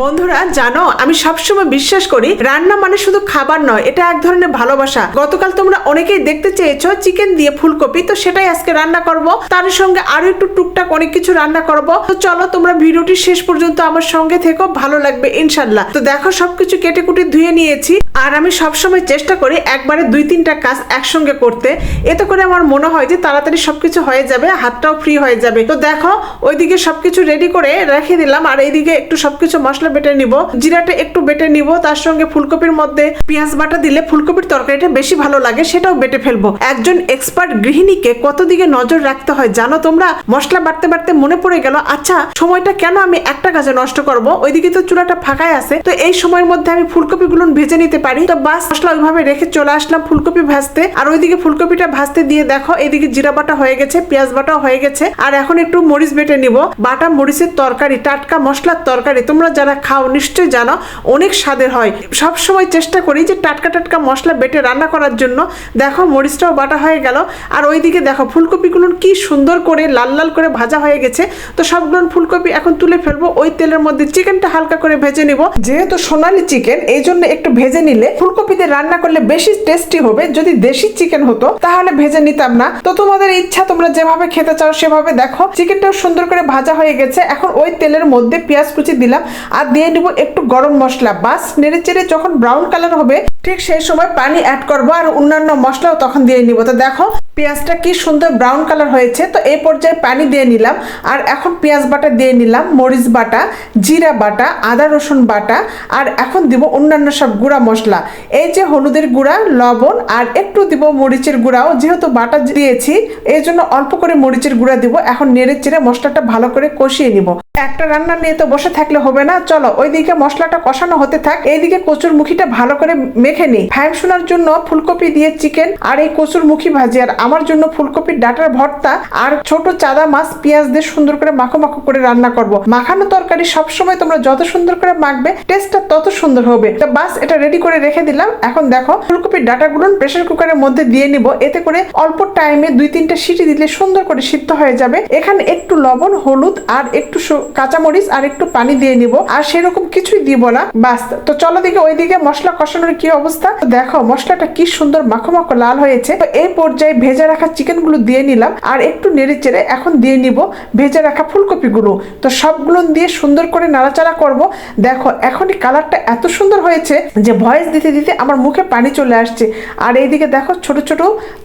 বন্ধুরা, জানো, আমি সবসময় বিশ্বাস করি, রান্না মানে শুধু খাবার নয়, এটা এক ধরনের ভালোবাসা। গতকাল তোমরা অনেকেই দেখতে চেয়েছো চিকেন দিয়ে ফুলকপি, তো সেটাই আজকে রান্না করব। তার সঙ্গে আরও একটু টুকটাক অনেক কিছু রান্না করব। তো চলো, তোমরা ভিডিওটি শেষ পর্যন্ত আমার সঙ্গে থেকো, ভালো লাগবে ইনশাল্লাহ। তো দেখো, সবকিছু কেটে কুটে ধুয়ে নিয়েছি, আর আমি সবসময় চেষ্টা করি একবারে দুই তিনটা কাজ একসঙ্গে করতে। এতে করে আমার মনে হয় যে তাড়াতাড়ি সবকিছু হয়ে যাবে, হাতটাও ফ্রি হয়ে যাবে। তো দেখো, ওইদিকে সবকিছু রেডি করে রেখে দিলাম, আর এইদিকে একটু সবকিছু মশলা বেটে নিব, জিরাটা একটু বেটে নিব, তার সঙ্গে ফুলকপির মধ্যে পেঁয়াজ বাটা দিলে ফুলকপির তরকারিটা বেশি ভালো লাগে, সেটাও বেটে ফেলব। একজন এক্সপার্ট গৃহিণীকে কত দিকে নজর রাখতে হয় জানো তোমরা? মশলা বাটতে বাটতে মনে পড়ে গেল আচ্ছা সময়টা কেন আমি একটা কাজে নষ্ট করব? ওইদিকে তো চুলাটা ফাঁকাই আছে, তো এই সময়ের মধ্যে আমি ফুলকপি গুলো ভেজে নিতে পারি। তো বাস, মশলা ওইভাবে রেখে চলে আসলাম ফুলকপি ভাজতে। আর ওইদিকে ফুলকপিটা ভাজতে দিয়ে দেখো, এদিকে জিরা বাটা হয়ে গেছে, পেঁয়াজ বাটা হয়ে গেছে। আর এখন একটু মরিচ বেটে নিব। বাটা, মরিচের তরকারি, টাটকা মশলার তরকারি, তোমরা যারা খাও, নিশ্চয়ই জানো, অনেক স্বাদের হয়। সব সময় চেষ্টা করি যে টাটকা টাটকা মশলা বেটে রান্না করার জন্য। দেখো, মরিচটাও বাটা হয়ে গেল। আর ওইদিকে দেখো, ফুলকপিগুলো কি সুন্দর করে লাল লাল করে ভাজা হয়ে গেছে। তো সবগুলো ফুলকপি এখন তুলে ফেলব। ওই তেলের মধ্যে চিকেনটা হালকা করে ভেজে নিব। যেহেতু সোনালি চিকেন, এই জন্য একটু ভেজে নিলে ফুলকপিতে রান্না করলে বেশি টেস্টি হবে। যদি দেশি চিকেন হতো, তাহলে ভেজে নিতাম না। তো তোমাদের ইচ্ছা, তোমরা যেভাবে খেতে চাও সেভাবে দেখো। চিকেনটাও সুন্দর করে ভাজা হয়ে গেছে। এখন ওই তেলের মধ্যে পেঁয়াজ কুচি দিলাম। আর দিয়ে নেব একটু গরম মশলা। বাস নেড়ে চেড়ে যখন ব্রাউন কালার হবে ঠিক সেই সময় পানি অ্যাড করব আর অন্যান্য মশলাও তখন দিয়ে নিব। তো দেখো, পেঁয়াজটা কি সুন্দর ব্রাউন কালার হয়েছে। তো এই পর্যায়ে পানি দিয়ে নিলাম। আর এখন পেঁয়াজ বাটা দিয়ে নিলাম, মরিচ বাটা, জিরা বাটা, আদা রসুন বাটা, আর এখন দিব অন্যান্য সব গুঁড়া মশলা। এই যে হলুদের গুঁড়া, লবণ, আর একটু দিব মরিচের গুঁড়াও। যেহেতু বাটা দিয়েছি, এই জন্য অল্প করে মরিচের গুঁড়া দিব। এখন নেড়ে চেড়ে মশলাটা ভালো করে কষিয়ে নিব। একটা রান্না নিয়ে তো বসে থাকলে হবে না। চলো, ওইদিকে মশলাটা কষানো হতে থাক। এইদিকে কচুর মুখিটা ভালো করে মেখে নিই শোনার জন্য ফুলকপি দিয়ে চিকেন আর এই কচুর মুখি ভাজি। আর আমার জন্য ফুলকপির ডাটার ভর্তা আর ছোট চাদা মাছ পেঁয়াজ দিয়ে সুন্দর করে মাখো মাখো করে রান্না করব। মাখানো তরকারি সবসময় তোমরা যত সুন্দর করে মাখবে টেস্টটা তত সুন্দর হবে। তো বাস, এটা রেডি করে রেখে দিলাম। এখন দেখো, ফুলকপির ডাটাগুলো প্রেসার কুকারের মধ্যে দিয়ে নিব। এতে করে অল্প টাইমে দুই তিনটা সিটি দিলে সুন্দর করে সিদ্ধ হয়ে যাবে। এখানে একটু লবণ, হলুদ আর একটু কাঁচামরিচ আর একটু পানি দিয়ে নিব। আর সেরকম কিছুই দিব না। বাস, তো চলো দিকে ওইদিকে মশলা কষানোর কি অবস্থা। দেখো, মশলাটা কি সুন্দর মাখো মাখো লাল হয়েছে। তো এই পর্যায়ে ভেজে রাখা চিকেনগুলো দিয়ে নিলাম। আর একটু নেড়ে চেড়ে এখন দিয়ে নিব ভেজে রাখা ফুলকপি গুলো তো সবগুলো দিয়ে সুন্দর করে নাড়াচাড়া করব। দেখো, এখনই কালারটা এত সুন্দর হয়েছে যে ভয়েস দিতে দিতে আমার মুখে পানি চলে আসছে। আর এইদিকে দেখো, ছোট ছোট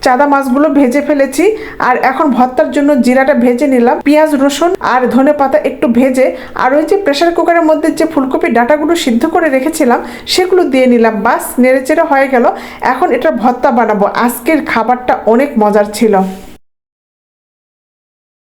চাদা মাছগুলো ভেজে ফেলেছি। আর এখন ভর্তার জন্য জিরাটা ভেজে নিলাম। পেঁয়াজ, রসুন আর ধনে পাতা একটু ভেজে আর ওই যে প্রেসার কুকারের মধ্যে যে ফুলকপি ডাটাগুলো সিদ্ধ করে রেখেছিলাম, সেগুলো দিয়ে নিলাম। বাস নেড়েচেড়ে হয়ে গেল। এখন এটা ভর্তা বানাবো। আজকের খাবারটা অনেক মজার ছিল।